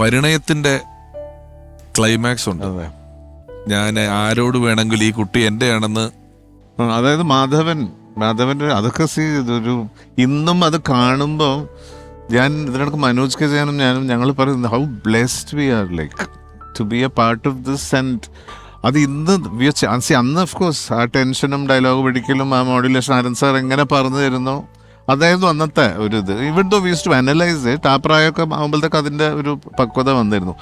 പരിണയത്തിന്റെ climax ഉണ്ട്. ഞാൻ ആരോട് വേണമെങ്കിൽ ഈ കുട്ടി എന്റെ ആണെന്ന് അതായത് മാധവൻ മാധവന്റെ അതൊക്കെ ഒരു ഇന്നും അത് കാണുമ്പോൾ ഞാൻ ഇതിനടക്ക് മനോജ് കെ ജയനും ഞാനും ഞങ്ങൾ പറയുന്നത് how blessed we are like to be a part of this and അത് ഇന്ന് അന്ന് ഓഫ് കോഴ്സ് ആ ടെൻഷനും ഡയലോഗ് പിടിക്കലും ആ മോഡുലേഷൻ ആരൻ സാർ എങ്ങനെ പറഞ്ഞു തരുന്നു? അതായിരുന്നു അന്നത്തെ ഒരു ഇത് even though we's to analyse it ആ പ്രായമൊക്കെ ആകുമ്പോഴത്തേക്ക് അതിന്റെ ഒരു പക്വത വന്നിരുന്നു.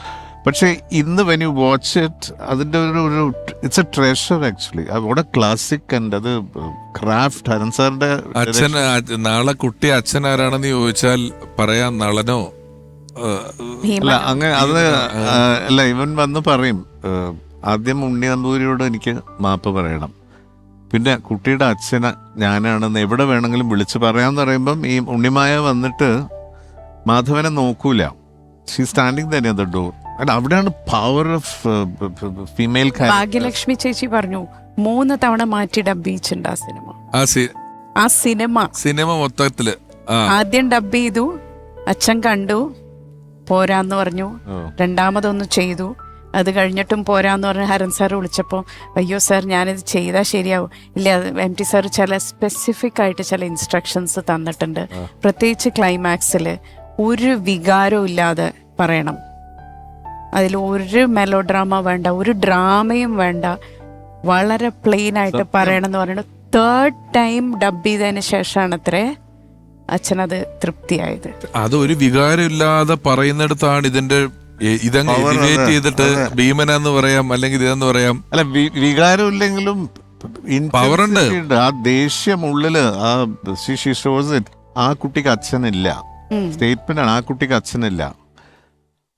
പക്ഷേ ഇന്ന് വെൻ യു വാച്ച് ഇറ്റ് അതിന്റെ ഒരു ഒരു ഇറ്റ്സ് എ ട്രഷർ ആക്ച്വലി അവിടെ ക്ലാസിക് ആൻഡ് അത് ക്രാഫ്റ്റ് ഹരൻ സാറിന്റെ അച്ഛൻ നാളെ കുട്ടി അച്ഛൻ ആരാണെന്ന് ചോദിച്ചാൽ പറയാം നളനോ? അല്ല അങ്ങനെ അത് അല്ല ഇവൻ വന്ന് പറയും ആദ്യം ഉണ്ണി നമ്പൂരിയോട് എനിക്ക് മാപ്പ് പറയണം. പിന്നെ കുട്ടിയുടെ അച്ഛന ഞാനാണെന്ന് എവിടെ വേണമെങ്കിലും വിളിച്ച് പറയാമെന്ന് പറയുമ്പം ഈ ഉണ്ണിമായ വന്നിട്ട് മാധവനെ നോക്കൂല. ഷീ സ്റ്റാൻഡിങ് തന്നെ അത് ഡോർ അല്ല അവിടെയാണ് പവർ ഓഫ് ഫീമെയിൽ ഭാഗ്യലക്ഷ്മി ചേച്ചി പറഞ്ഞു മൂന്ന് തവണ മാറ്റി ഡബ് ആ സിനിമ. ആ സി- ആ സിനിമ. സിനിമ മൊത്തത്തിൽ ആ. ആദ്യം ഡബ് ചെയ്തു അച്ഛൻ കണ്ടു പോരാന്ന് പറഞ്ഞു രണ്ടാമതൊന്ന് ചെയ്തു. അത് കഴിഞ്ഞിട്ടും പോരാന്ന് പറഞ്ഞ് ഹരൻ സാർ വിളിച്ചപ്പോൾ അയ്യോ സാർ ഞാനിത് ചെയ്താൽ ശരിയാവും. ഇല്ല എം ടി സാർ ചില സ്പെസിഫിക് ആയിട്ട് ചില ഇൻസ്ട്രക്ഷൻസ് തന്നിട്ടുണ്ട്. പ്രത്യേകിച്ച് ക്ലൈമാക്സിൽ ഒരു വികാരവും ഇല്ലാതെ പറയണം. അതിൽ ഒരു മെലോ ഡ്രാമ വേണ്ട ഒരു ഡ്രാമയും വേണ്ട. വളരെ പ്ലെയിൻ ആയിട്ട്. പറയണം എന്ന് പറയുന്നത് തേർഡ് ടൈം ഡബ് ചെയ്തതിന് ശേഷമാണ് അത്രേ അച്ഛനത് തൃപ്തിയായത്. അത് ഒരു വികാരം ഇല്ലാതെ പറയുന്നിടത്താണ് ഇതിന്റെ ഇതങ്ങ് ഡിബേറ്റ് എലിവേറ്റ് ചെയ്തിട്ട് ഭീമനെന്ന് പറയാം അല്ലെങ്കിൽ ഇതെന്ന് പറയാം. അല്ല വികാരം ഇല്ലെങ്കിലും പവർ ഉണ്ട്. intensity ഉണ്ട്. ആ ദേഷ്യം ഉള്ളിൽ ആ ഷോസ് ഇറ്റ് ആ കുട്ടിക്ക് അച്ഛനില്ല. സ്റ്റേറ്റ്മെന്റ് ആണ് ആ കുട്ടിക്ക് അച്ഛനില്ല.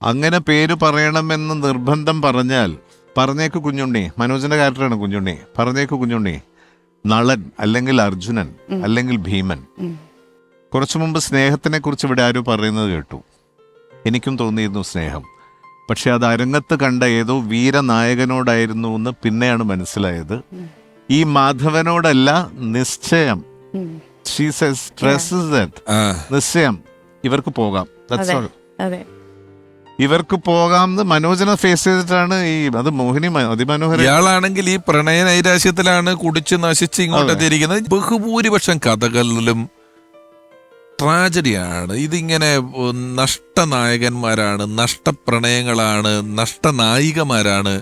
അങ്ങനെ പേര് പറയണമെന്ന് നിർബന്ധം പറഞ്ഞാൽ പറഞ്ഞേക്ക് കുഞ്ഞുണ്ണി മനോജിന്റെ ക്യാരക്ടറാണ് കുഞ്ഞുണ്ണി. പറഞ്ഞേക്ക് കുഞ്ഞുണ്ണി നളൻ അല്ലെങ്കിൽ അർജുനൻ അല്ലെങ്കിൽ ഭീമൻ. കുറച്ചു മുമ്പ് സ്നേഹത്തിനെ കുറിച്ച് ഇവിടെ ആരും പറയുന്നത് കേട്ടു. എനിക്കും തോന്നിയിരുന്നു സ്നേഹം. പക്ഷെ അത് അരങ്ങത്ത് കണ്ട ഏതോ വീരനായകനോടായിരുന്നു എന്ന് പിന്നെയാണ് മനസ്സിലായത്. ഈ മാധവനോടല്ല നിശ്ചയം. നിശ്ചയം. ഇവർക്ക് പോകാം. That's all. അതെ. ഇവർക്ക് പോകാം എന്ന് മനോജനെ ഫേസ് ചെയ്തിട്ടാണ് ഈ അത് മോഹിനി അതിമനോഹര ഇയാളാണെങ്കിൽ ഈ പ്രണയ നൈരാശ്യത്തിലാണ് കുടിച്ച് നശിച്ച് ഇങ്ങോട്ട് അതെ. എത്തിയിരിക്കുന്നത്. ബഹുഭൂരിപക്ഷം കഥകളിലും ട്രാജഡിയാണ്. ഇതിങ്ങനെ നഷ്ടനായകന്മാരാണ് നഷ്ടപ്രണയങ്ങളാണ് നഷ്ടനായികമാരാണ്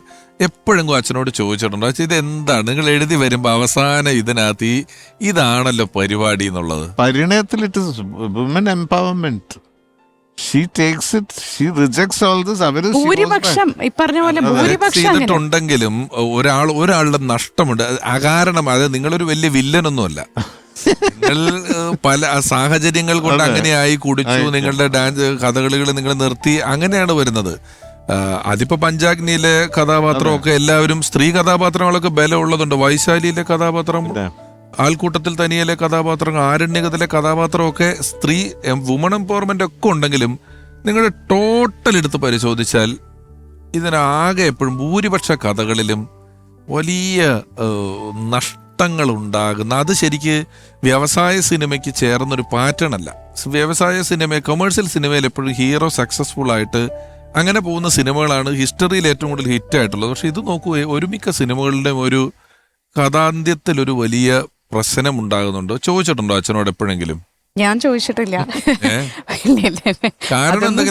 എപ്പോഴും അച്ഛനോട് ചോദിച്ചിട്ടുണ്ടോ? അച്ഛൻ ഇത് എന്താണ് നിങ്ങൾ എഴുതി വരുമ്പോൾ അവസാനം ഇതിനകത്ത് ഈ ഇതാണല്ലോ പരിപാടി എന്നുള്ളത്. പരിണയത്തിൽ it is woman empowerment she takes it she rejects all this our she goes ഭൂരിപക്ഷം ഈ പറഞ്ഞ പോലെ. ഭൂരിപക്ഷം ചെയ്തിട്ടുണ്ടെങ്കിലും ഒരാൾ ഒരാളുടെ നഷ്ടമുണ്ട്. അകാരണം അത് നിങ്ങളൊരു വലിയ വില്ലനൊന്നുമല്ല. നിങ്ങൾ പല സാഹചര്യങ്ങൾ കൊണ്ട്. അങ്ങനെയായി കുടിച്ചു നിങ്ങളുടെ ഡാൻസ് കഥകളികൾ നിങ്ങൾ നിർത്തി അങ്ങനെയാണ് വരുന്നത്. അതിപ്പോ പഞ്ചാഗ്നിയിലെ കഥാപാത്രമൊക്കെ എല്ലാവരും സ്ത്രീ കഥാപാത്രങ്ങളൊക്കെ ബലം ഉള്ളതുണ്ട് വൈശാലിയിലെ കഥാപാത്രം ആൾക്കൂട്ടത്തിൽ തനിയിലെ കഥാപാത്രങ്ങൾ ആരണ്യകത്തിലെ കഥാപാത്രമൊക്കെ സ്ത്രീ വുമൺ എംപവർമെന്റ് ഒക്കെ ഉണ്ടെങ്കിലും നിങ്ങളുടെ ടോട്ടൽ എടുത്ത് പരിശോധിച്ചാൽ ഇതിനാകെ എപ്പോഴും ഭൂരിപക്ഷ കഥകളിലും വലിയ നഷ്ടങ്ങൾ ഉണ്ടാകുന്ന അത് ശരിക്ക് വ്യവസായ സിനിമയ്ക്ക് ചേർന്നൊരു പാറ്റേൺ അല്ല വ്യവസായ സിനിമ കൊമേഴ്സ്യൽ സിനിമയിൽ എപ്പോഴും ഹീറോ സക്സസ്ഫുൾ ആയിട്ട് അങ്ങനെ പോകുന്ന സിനിമകളാണ് ഹിസ്റ്ററിയിൽ ഏറ്റവും കൂടുതൽ ഹിറ്റ് ആയിട്ടുള്ളത്. പക്ഷെ ഇത് നോക്കൂ ഒരുമിക്ക സിനിമകളുടെ ഒരു കഥാന്ത്യത്തിൽ ഒരു വലിയ പ്രശ്നം ഉണ്ടാകുന്നുണ്ടോ ചോദിച്ചിട്ടുണ്ടോ അച്ഛനോട് എപ്പോഴെങ്കിലും? ഞാൻ ചോദിച്ചിട്ടില്ല.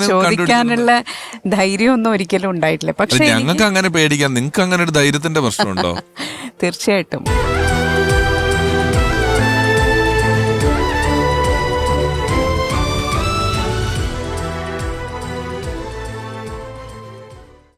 ചോദിക്കാനുള്ള ധൈര്യമൊന്നും ഒരിക്കലും ഉണ്ടായിട്ടില്ല. പക്ഷെ ഞങ്ങൾക്ക് അങ്ങനെ പേടിക്കാം. നിങ്ങൾക്ക് അങ്ങനെ ഒരു ധൈര്യത്തിന്റെ പ്രശ്നമുണ്ടോ? തീർച്ചയായിട്ടും.